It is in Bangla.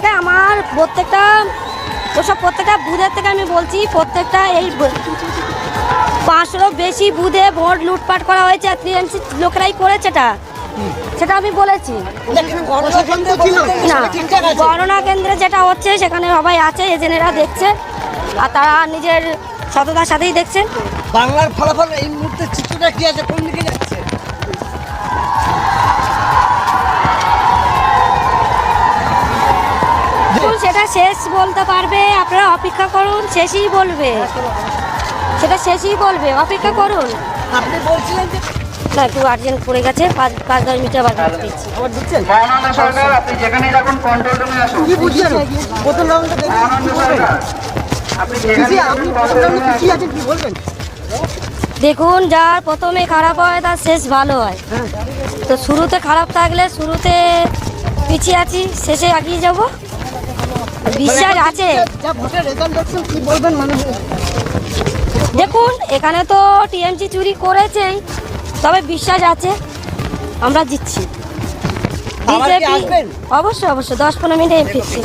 থেকে আমার প্রত্যেকটা ওসব প্রত্যেকটা বুধের থেকে আমি বলছি প্রত্যেকটা এই পাঁচশোরও বেশি বুধে ভোট লুটপাট করা হয়েছে আর টিএমসি লোকেরাই করেছে এটা। সেটা আমি বলেছি। না গণনা কেন্দ্রে যেটা হচ্ছে সেখানে সবাই আছে এজেন্টরা দেখছে আর তারা নিজের সততার সাথেই দেখছেন বাংলার ফলাফল এই মুহূর্তে চিত্রটা কি আছে? কোন দিকে যাচ্ছে? সেটা শেষ বলতে পারবে আপনারা অপেক্ষা করুন শেষই বলবে। সেটা শেষই বলবে অপেক্ষা করুন। আপনি বলছিলেন যে না একটু আর্জেন্ট পড়ে গেছে পাঁচ পাঁচ দশ মিনিট আবার দিচ্ছি আবার দিচ্ছেন? সরকার আপনি যেখানেই থাকুন কন্ট্রোল রুমে আসুন। কি বুঝছেন প্রথম রাউন্ডে আপনি দিদি যেখানেই আপনি থাকুন প্রথম কন্ট্রোল রাউন্ডে রুমে কি আছে কি বলবেন? দেখুন যার প্রথমে খারাপ হয় তার শেষ ভালো হয়। তো শুরুতে খারাপ থাকলে শুরুতে পিছিয়ে আছি শেষে এগিয়ে যাব। বিশ্বাস আছে? বলবেন মানুষ দেখুন এখানে তো টিএমসি চুরি করেছেই তবে বিশ্বাস আছে আমরা জিতছি। আসবেন? অবশ্যই অবশ্যই দশ পনেরো মিনিটে ফিরছি।